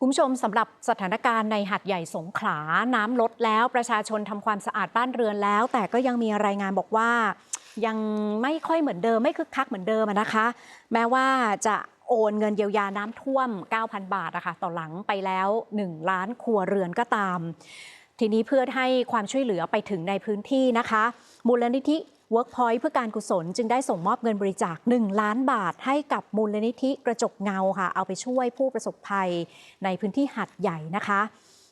คุณผู้ชมสำหรับสถานการณ์ในหัดใหญ่สงขลาน้ำลดแล้วประชาชนทำความสะอาดบ้านเรือนแล้ว แต่ก็ยังมีรายงานบอกว่า ยังไม่ค่อยเหมือนเดิม ไม่คึกคักเหมือนเดิมนะคะ แม้ว่าจะโอนเงินเยียวยาน้ำท่วม 9,000 บาทนะคะต่อหลังไปแล้ว 1 ล้านครัวเรือนก็ตาม ทีนี้เพื่อให้ความช่วยเหลือไปถึงในพื้นที่นะคะ มูลนิธิ Workpoint เพื่อการกุศลจึงได้ส่งมอบเงินบริจาค 1 ล้านบาทให้กับมูลนิธิกระจกเงาค่ะ เอาไปช่วยผู้ประสบภัยในพื้นที่หัดใหญ่นะคะ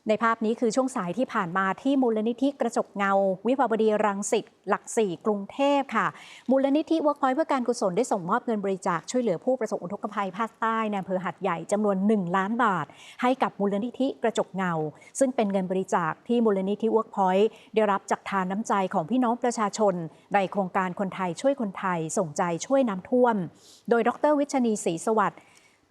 ในภาพนี้คือช่วงสายที่ผ่านมาที่มูลนิธิกระจกเงา วิภาวดีรังสิตหลักสี่กรุงเทพค่ะ มูลนิธิ Workpoint เพื่อการกุศลได้ส่งมอบเงินบริจาคช่วยเหลือผู้ประสบอุทกภัยภาคใต้ในอำเภอหัดใหญ่จำนวน 1 ล้านบาท ให้กับมูลนิธิกระจกเงา ซึ่งเป็นเงินบริจาคที่มูลนิธิ Workpoint ได้รับจากทานน้ำใจของพี่น้องประชาชน ในโครงการคนไทยช่วยคนไทยส่งใจช่วยน้ำท่วม โดยดร วิชนีศรีสวัสดิ์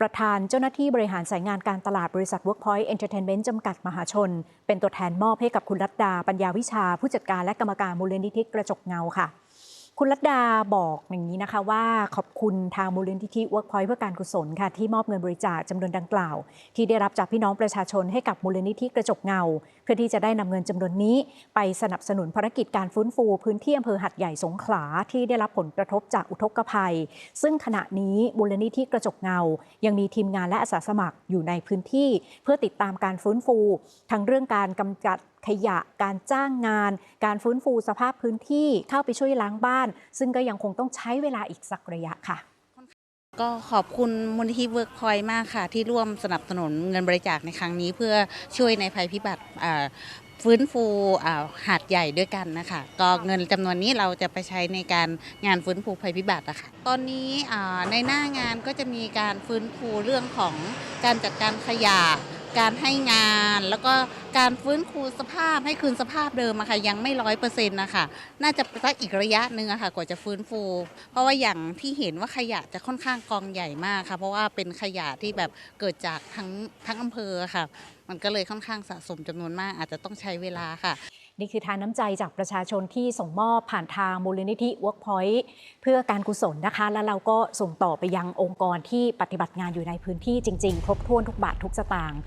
ประธานเจ้าหน้าที่บริหารสายงานการตลาดบริษัท Workpoint Entertainment จำกัดมหาชน เป็นตัวแทนมอบให้กับคุณรัตดา ปัญญาวิชา ผู้จัดการและกรรมการมูลนิธิกระจกเงาค่ะ คุณรัตดาบอกอย่างนี้นะคะว่าขอบคุณทางมูลนิธิ Workpoint เพื่อการกุศลค่ะที่มอบเงินบริจาคจำนวนดังกล่าว ที่ได้รับจากพี่น้องประชาชนให้กับมูลนิธิกระจกเงา เพื่อที่จะได้นำเงินจำนวนนี้ ไปสนับสนุนภารกิจการฟื้นฟู พื้นที่อำเภอหัดใหญ่สงขลาที่ได้รับผลกระทบจากอุทกภัย ซึ่งขณะนี้มูลนิธิกระจกเงา ยังมีทีมงานและอาสาสมัครอยู่ในพื้นที่ เพื่อติดตามการฟื้นฟู ทั้งเรื่องการกำจัด ขยะ การจ้างงาน การฟื้นฟูสภาพพื้นที่เข้าไปช่วยล้างบ้าน ซึ่งก็ยังคงต้องใช้เวลาอีกสักระยะค่ะ ก็ขอบคุณมูลนิธิเวิร์กพอยต์มากค่ะ ที่ร่วมสนับสนุนเงินบริจาคในครั้งนี้ เพื่อช่วยในภัยพิบัติฟื้นฟูหาดใหญ่ด้วยกันนะคะ ก็เงินจำนวนนี้เราจะไปใช้ในการงานฟื้นฟูภัยพิบัติะค่ะตอนนี้ในหน้างานก็จะมีการฟื้นฟูเรื่องของการจัดการขยะ การให้งาน แล้วก็การฟื้นฟูสภาพให้คืนสภาพเดิมอะค่ะยังไม่ร้อยเปอร์เซ็นต์นะคะน่าจะสักอีกระยะหนึ่งอะค่ะกว่าจะฟื้นฟู เพราะว่าอย่างที่เห็นว่าขยะจะค่อนข้างกองใหญ่มากค่ะ เพราะว่าเป็นขยะที่แบบเกิดจากทั้งทั้งอำเภอค่ะ มันก็เลยค่อนข้างสะสมจำนวนมากอาจจะต้องใช้เวลาค่ะ นี่คือทานน้ำใจจากประชาชนที่ส่งมอบผ่านทางมูลนิธิ Workpoint เพื่อการกุศลนะคะ แล้วเราก็ส่งต่อไปยังองค์กรที่ปฏิบัติงานอยู่ในพื้นที่จริง ๆ ครบถ้วนทุกบาททุกสตางค์